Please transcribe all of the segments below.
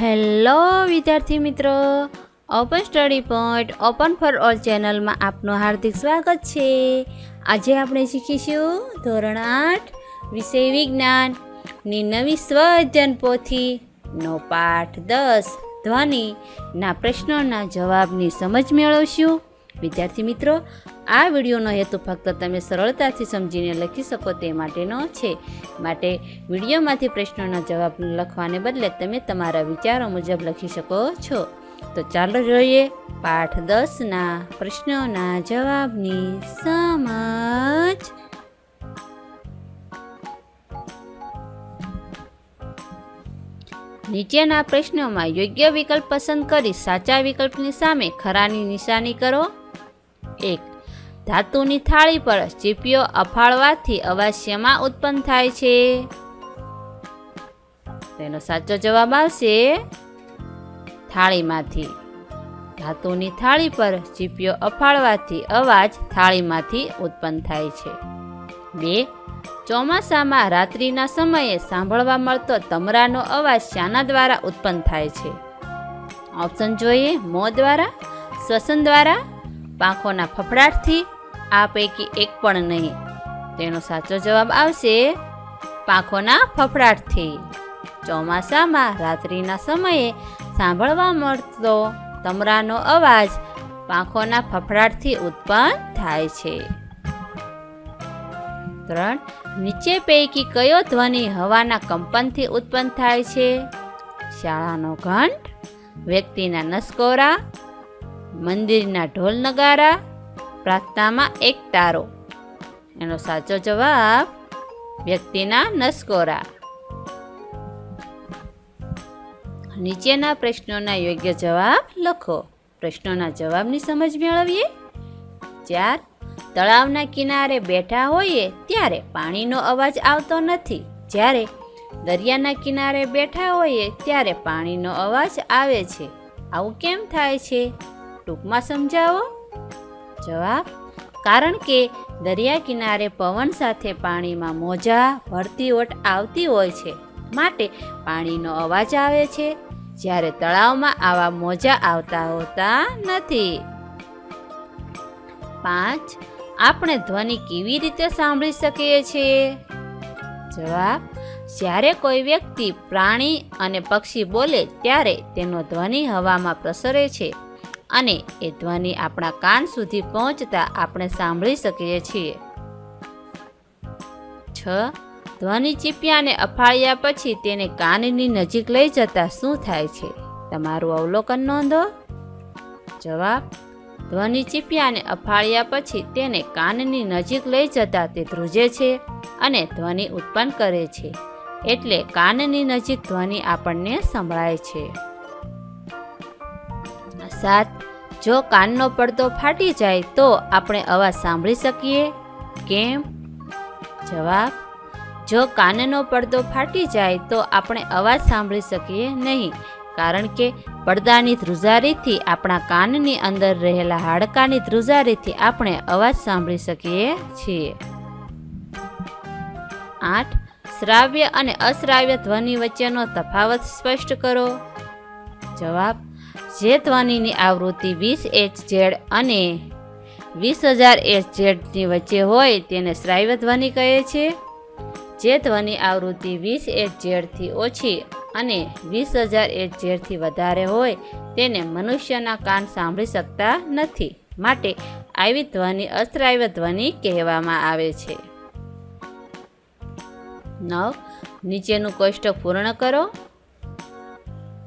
Hello વિદ્યાર્થી મિત્રો. Open study point open for all ચેનલમાં આપનું હાર્દિક સ્વાગત છે. આજે આપણે શીખીશું ધોરણ આઠ, વિષય વિજ્ઞાનની નવી સ્વ અધ્યયન પોથીનો પાઠ દસ ધ્વનિના પ્રશ્નોના જવાબની સમજ મેળવશું. વિદ્યાર્થી મિત્રો આ વિડીયોનો હેતુ ફક્ત તમે સરળતાથી સમજીને લખી શકો તે માટેનો છે. માટે વિડીયોમાંથી પ્રશ્નોના જવાબ લખવાને બદલે તમે તમારા વિચારો મુજબ લખી શકો છો. તો ચાલો જોઈએ પાઠ દસના પ્રશ્નોના જવાબની સમજ. નીચેના પ્રશ્નોમાં યોગ્ય વિકલ્પ પસંદ કરી સાચા વિકલ્પની સામે ખરાની નિશાની કરો. એક ધાતુની થાળી પર ચીપીઓ અફાળવાથી અવાજ શેમાં ઉત્પન્ન થાય છે. તેનો સાચો જવાબ આવશે થાળીમાંથી. ધાતુની થાળી પર ચીપીઓ અફાળવાથી અવાજ થાળીમાંથી ઉત્પન્ન થાય છે. બે, ચોમાસામાં રાત્રિના સમયે સાંભળવા મળતો તમરાનો અવાજ શાના દ્વારા ઉત્પન્ન થાય છે. ઓપ્શન જોઈએ, મોં દ્વારા, શ્વસન દ્વારા, પાંખોના ફફડાટથી આ પૈકી એક પણ નહીં. તેનો સાચો જવાબ આવશે પાંખોના ફફડાટથી. ચોમાસામાં રાત્રિના સમયે સાંભળવા મળતો તમરાનો અવાજ પાંખોના ફફડાટથી ઉત્પન્ન થાય છે. ત્રણ, નીચે પૈકી કયો ધ્વનિ હવાના કંપનથી ઉત્પન્ન થાય છે? શાળાનો ઘંટ, વ્યક્તિના નસકોરા, મંદિરના ઢોલ નગારા પ્રાર્થનામાં એક તારો. એનો સાચો જવાબ, વ્યક્તિના નસકોરા. નીચેના પ્રશ્નોના યોગ્ય જવાબ લખો. પ્રશ્નોના જવાબની સમજ મેળવીએ. ચાર, તળાવના કિનારે બેઠા હોઈએ ત્યારે પાણીનો અવાજ આવતો નથી. જ્યારે દરિયાના કિનારે બેઠા હોઈએ ત્યારે પાણીનો અવાજ આવે છે. આવું કેમ થાય છે? ટૂંકમાં સમજાવો. જવાબ? કારણ કે દરિયા કિનારે પવન સાથે પાણીમાં મોજા, ભરતી ઓટ આવતી હોય છે, માટે પાણીનો અવાજ આવે છે. જ્યારે તળાવમાં આવા મોજા આવતા હોતા નથી. પાંચ, આપણે ધ્વનિ કેવી રીતે સાંભળી શકીએ છીએ? જવાબ, જ્યારે કોઈ વ્યક્તિ પ્રાણી અને પક્ષી બોલે, ત્યારે તેનો ધ્વનિ હવામાં પ્રસરે છે. અને એ ધ્વનિ આપણા કાન સુધી પહોંચતા આપણે સાંભળી શકીએ છીએ. છ. ધ્વનિ ચીપિયાને અફાળ્યા પછી તેને કાનની નજીક લઈ જતા શું થાય છે? તમારું અવલોકન નોંધો. જવાબ. ધ્વનિ ચીપિયાને અફાળ્યા પછી તેને કાનની નજીક લઈ જતા તે ધ્રુજે છે અને ધ્વનિ ઉત્પન્ન કરે છે. એટલે કાનની નજીક ધ્વનિ આપણને સંભળાય છે. સાત જો કાનનો પડદો ફાટી જાય તો આપણે અવાજ સાંભળી શકીએ. કેમ? જવાબ. જો કાનનો પડદો ફાટી જાય તો આપણે અવાજ સાંભળી શકીએ નહીં, કારણ કે પડદાની ધ્રુજારીથી આપણા કાનની અંદર રહેલા હાડકાની ધ્રુજારીથી આપણે અવાજ સાંભળી શકીએ છીએ. આઠ. શ્રાવ્ય અને અશ્રાવ્ય ધ્વનિ વચ્ચેનો તફાવત સ્પષ્ટ કરો. જવાબ. જે ધ્વનિની આવૃત્તિ વીસ એચ ઝેડ અને વીસ હજાર એચ ઝેડની વચ્ચે હોય તેને શ્રાવ્ય ધ્વનિ કહે છે. જે ધ્વનિ આવૃત્તિ વીસ એચ ઝેડથી ઓછી અને વીસ હજાર એચ ઝેડથી વધારે હોય તેને મનુષ્યના કાન સાંભળી શકતા નથી માટે આવી ધ્વનિ અશ્રાવ્ય ધ્વનિ કહેવામાં આવે છે. નવ. નીચેનું કોષ્ટક પૂર્ણ કરો.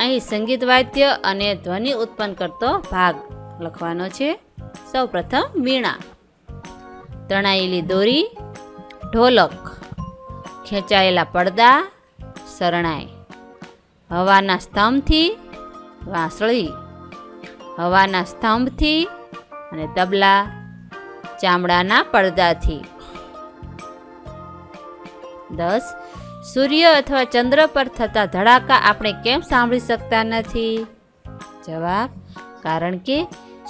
અહીં સંગીત વાદ્ય અને ધ્વનિ ઉત્પન્ન કરતો ભાગ લખવાનો છે. સૌ પ્રથમ વીણા. તણાયેલી દોરી, ઢોલક. ખેંચાયેલા પડદા, શરણાઈ. હવાના સ્તંભથી વાંસળી. હવાના સ્તંભથી અને તબલા ચામડાના પડદાથી. દસ સૂર્ય અથવા ચંદ્ર પર થતા ધડાકા આપણે કેમ સાંભળી શકતા નથી? જવાબ, કારણ કે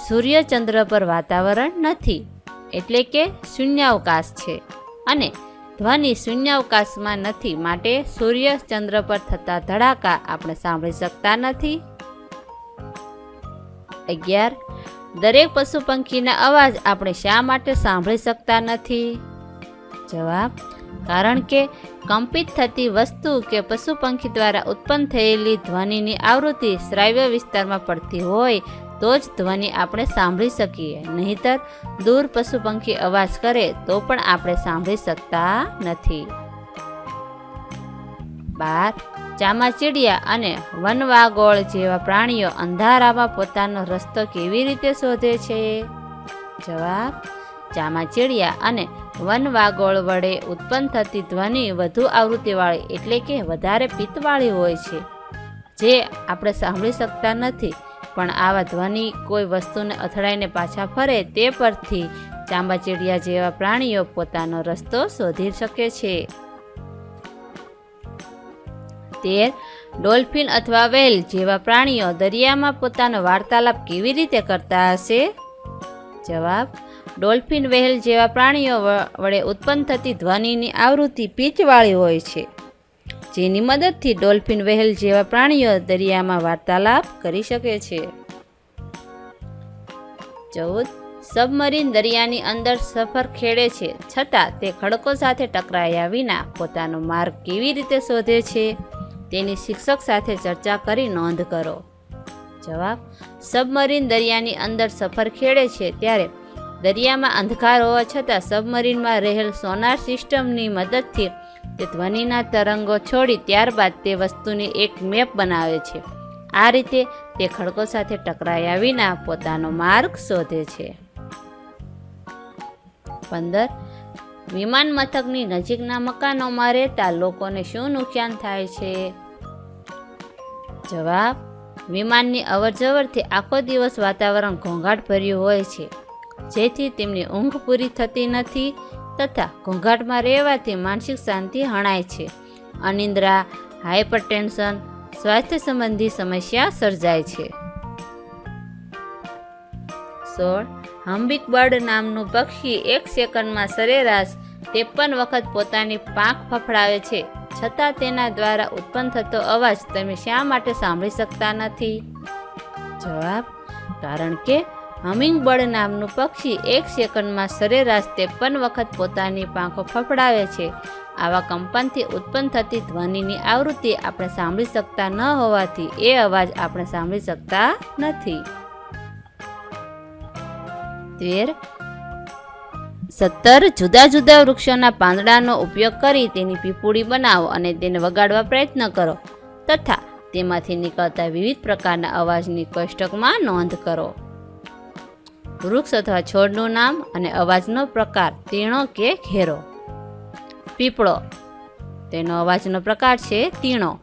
સૂર્ય ચંદ્ર પર વાતાવરણ નથી, એટલે કે શૂન્યાવકાશ છે. અને ધ્વનિ શૂન્યાવકાશમાં નથી માટે સૂર્ય ચંદ્ર પર થતા ધડાકા આપણે સાંભળી શકતા નથી. અગિયાર, દરેક પશુ પંખીના અવાજ આપણે શા માટે સાંભળી શકતા નથી? જવાબ કારણ કે કંપિત થતી વસ્તુ કે પશુ પંખી દ્વારા ઉત્પન્ન થયેલી ધ્વનિની આવૃત્તિ શ્રાવ્ય વિસ્તારમાં પડતી હોય તો જ ધ્વનિ આપણે સાંભળી શકીએ. નહીતર દૂર પશુ પંખી અવાજ કરે તો પણ આપણે સાંભળી શકતા નથી. બાર, ચામાચીડિયા અને વનવાગોળ જેવા પ્રાણીઓ અંધારામાં પોતાનો રસ્તો કેવી રીતે શોધે છે? જવાબ, ચામાચીડિયા અને વનવાગોળ વડે ઉત્પન્ન થતી ધ્વનિ વધુ આવૃત્તિવાળી એટલે કે વધારે પિત્તવાળી હોય છે. જે આપણે સાંભળી શકતા નથી, પણ આવા ધ્વનિ કોઈ વસ્તુને અથડાઈને પાછા ફરે તે પરથી ચાંબાચીડિયા જેવા પ્રાણીઓ પોતાનો રસ્તો શોધી શકે છે. તેર, ડોલ્ફિન અથવા વેલ જેવા પ્રાણીઓ દરિયામાં પોતાનો વાર્તાલાપ કેવી રીતે કરતા હશે? જવાબ, ડોલ્ફિન વહેલ જેવા પ્રાણીઓ વડે ઉત્પન્ન થતી ધ્વનિની આવૃત્તિ પીચવાળી હોય છે. જેની મદદથી ડોલ્ફિન વહેલ જેવા પ્રાણીઓ દરિયામાં વાર્તાલાપ કરી શકે છે. ચૌદ, સબમરીન દરિયાની અંદર સફર ખેડે છે, છતાં તે ખડકો સાથે ટકરાયા વિના પોતાનો માર્ગ કેવી રીતે શોધે છે તેની શિક્ષક સાથે ચર્ચા કરી નોંધ કરો. જવાબ, સબમરીન દરિયાની અંદર સફર ખેડે છે ત્યારે દરિયામાં અંધકાર હોવા છતાં સબમરીનમાં રહેલ સોનાર સિસ્ટમની મદદથી તે ધ્વનિના તરંગો છોડી ત્યારબાદ તે વસ્તુની એક મેપ બનાવે છે. આ રીતે તે ખડકો સાથે ટકરાયા વિના પોતાનો માર્ગ શોધે છે. પંદર, વિમાન મથકની નજીકના મકાનોમાં રહેતા લોકોને શું નુકસાન થાય છે? જવાબ વિમાનની અવરજવરથી આખો દિવસ વાતાવરણ ઘોંઘાટ ભર્યું હોય છે. જેથી તેમની ઊંઘ પૂરી થતી નથી તથા ઘોંઘાટમાં રહેવાથી માનસિક શાંતિ હણાય છે અનિંદ્રા હાઇપરટેન્શન સ્વાસ્થ્ય સંબંધી સમસ્યા સર્જાય છે. સોળ. હમ્બિક બર્ડ નામનું પક્ષી એક સેકન્ડમાં સરેરાશ ત્રેપન વખત પોતાની પાંખ ફફડાવે છે. છતાં તેના દ્વારા ઉત્પન્ન થતો અવાજ તમે શા માટે સાંભળી શકતા નથી? જવાબ, કારણ કે હમિંગબર્ડ નામનું પક્ષી એક સેકન્ડમાં સરેરાશ ત્રેપન વખત પોતાની પાંખો ફફડાવે છે. આવા કંપનથી ઉત્પન્ન થતી ધ્વનિની આવૃત્તિ આપણે સાંભળી શકતા ન હોવાથી એ અવાજ આપણે સાંભળી શકતા નથી. તેર સત્તર જુદા જુદા વૃક્ષોના પાંદડાનો ઉપયોગ કરી તેની પીપુડી બનાવો અને તેને વગાડવા પ્રયત્ન કરો તથા તેમાંથી નીકળતા વિવિધ પ્રકારના અવાજની કોષ્ટકમાં નોંધ કરો. વૃક્ષ અથવા છોડનું નામ અને અવાજનો પ્રકાર, તીણો કે ઘેરો. પીપળો, તેનો અવાજનો પ્રકાર છે તીણો.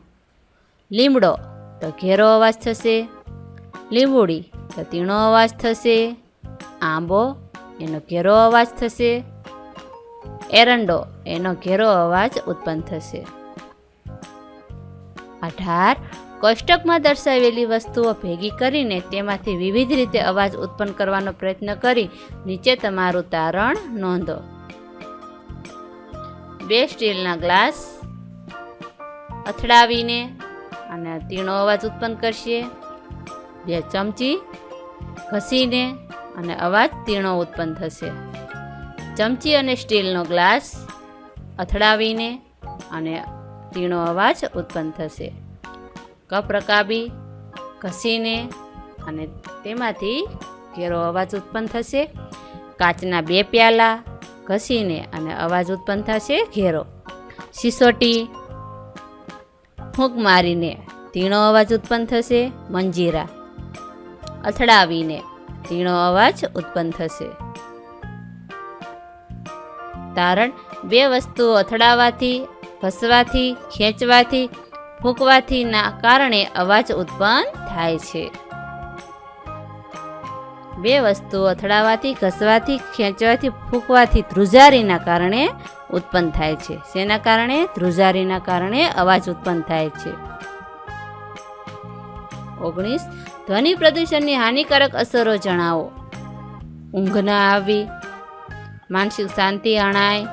લીમડો, તો ઘેરો અવાજ થશે. લીંબુડી, તો તીણો અવાજ થશે. આંબો એનો ઘેરો અવાજ થશે. એરંડો, એનો ઘેરો અવાજ ઉત્પન્ન થશે. અઢાર કોષ્ટકમાં દર્શાવેલી વસ્તુઓ ભેગી કરીને તેમાંથી વિવિધ રીતે અવાજ ઉત્પન્ન કરવાનો પ્રયત્ન કરી, નીચે તમારું તારણ નોંધો. બે સ્ટીલના ગ્લાસ અથડાવીને અને તીણો અવાજ ઉત્પન્ન કરશે. બે ચમચી ઘસીને અને અવાજ તીણો ઉત્પન્ન થશે. ચમચી અને સ્ટીલનો ગ્લાસ અથડાવીને અને તીણો અવાજ ઉત્પન્ન થશે. કપ રકાબી ઘસીને અને તેમાંથી ઘેરો અવાજ ઉત્પન્ન થશે. કાચના બે પ્યાલા ઘસીને અને અવાજ ઉત્પન્ન થશે ઘેરો. સિસોટી ફૂંક મારીને તીણો અવાજ ઉત્પન્ન થશે. મંજીરા અથડાવીને તીણો અવાજ ઉત્પન્ન થશે. તારણ, બે વસ્તુઓ અથડાવાથી ઘસવાથી ખેંચવાથી ફૂંકવાથી ના કારણે અવાજ ઉત્પન્ન થાય છે. બે વસ્તુઓ અથડાવાથી, ઘસવાથી, ખેંચવાથી, ફૂંકવાથી ધ્રુજારીના કારણે ઉત્પન્ન થાય છે. શેના કારણે? ધ્રુજારીના કારણે અવાજ ઉત્પન્ન થાય છે. ઓગણીસ ધ્વનિ પ્રદૂષણની હાનિકારક અસરો જણાવો. ઊંઘ ન આવવી માનસિક શાંતિ અણાય,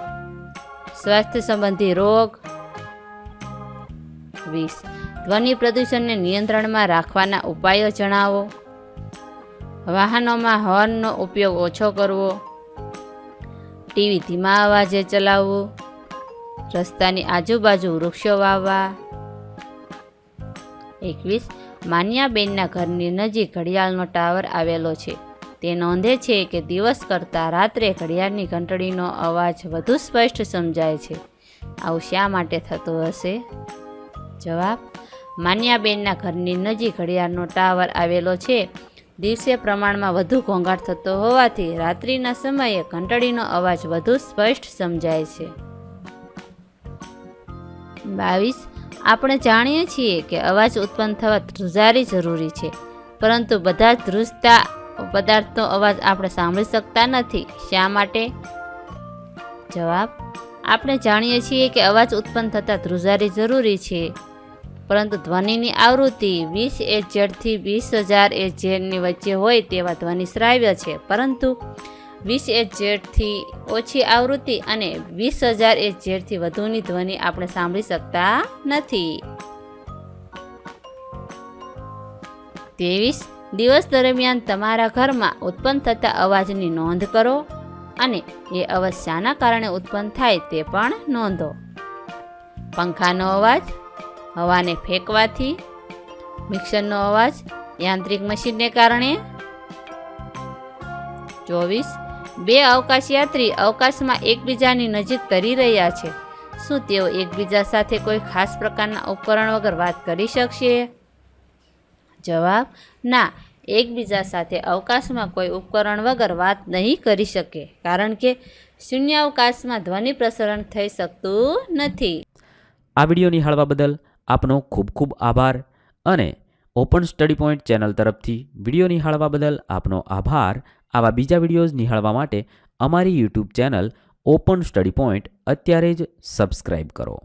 સ્વાસ્થ્ય સંબંધી રોગ. વીસ, ધ્વનિ પ્રદૂષણને નિયંત્રણમાં રાખવાના ઉપાયો જણાવો. વાહનોમાં હોર્નનો ઉપયોગ ઓછો કરવો. ટીવી ધીમા અવાજે ચલાવવું. રસ્તાની આજુબાજુ વૃક્ષો વાવવા. એકવીસ માન્યાબેનના ઘરની નજીક ઘડિયાળનો ટાવર આવેલો છે. તે નોંધે છે કે દિવસ કરતાં રાત્રે ઘડિયાળની ઘંટડીનો અવાજ વધુ સ્પષ્ટ સમજાય છે. આવું શા માટે થતું હશે? જવાબ, માન્યાબેનના ઘરની નજીક ઘડિયાળનો ટાવર આવેલો છે. દિવસે પ્રમાણમાં વધુ ઘોંઘાટ થતો હોવાથી રાત્રિના સમયે ઘંટડીનો અવાજ વધુ સ્પષ્ટ સમજાય છે. બાવીસ આપણે જાણીએ છીએ કે અવાજ ઉત્પન્ન થવા ધ્રુજારી જરૂરી છે, પરંતુ બધા ધ્રુજતા પદાર્થનો અવાજ આપણે સાંભળી શકતા નથી. શા માટે? જવાબ, આપણે જાણીએ છીએ કે અવાજ ઉત્પન્ન થતાં ધ્રુજારી જરૂરી છે, પરંતુ ધ્વનિની આવૃત્તિ વીસ એચ જેડથી વીસ હજાર એચ જેડની વચ્ચે હોય તેવા ધ્વનિ શ્રાવ્ય છે, પરંતુ વીસ એચ ઝેડથી ઓછી આવૃત્તિ અને વીસ હજાર એચ ઝેડથી વધુની ધ્વનિ આપણે સાંભળી શકતા નથી. ત્રેવીસ દિવસ દરમિયાન તમારા ઘરમાં ઉત્પન્ન થતા અવાજની નોંધ કરો અને એ અવાજ શાના કારણે ઉત્પન્ન થાય તે પણ નોંધો. પંખાનો અવાજ, હવાને ફેંકવાથી, મિક્સરનો અવાજ, યાંત્રિક મશીનને કારણે. ચોવીસ બે અવકાશયાત્રી અવકાશમાં એકબીજાની નજીક તરી રહ્યા છે. શું તેઓ એકબીજા સાથે કોઈ ખાસ પ્રકારના ઉપકરણ વગર વાત કરી શકશે? જવાબ, ના, એકબીજા સાથે અવકાશમાં કોઈ ઉપકરણ વગર વાત નહીં કરી શકે, કારણ કે શૂન્ય અવકાશમાં ધ્વનિ પ્રસરણ થઈ શકતું નથી. આ વીડિયો નિહાળવા બદલ આપનો ખૂબ ખૂબ આભાર અને ઓપન સ્ટડી પોઈન્ટ ચેનલ તરફથી વીડિયો નિહાળવા બદલ આપનો આભાર આવા બીજા વિડીયોઝ નિહાળવા માટે અમારી YouTube channel open study point અત્યારે જ સબસ્ક્રાઇબ કરો.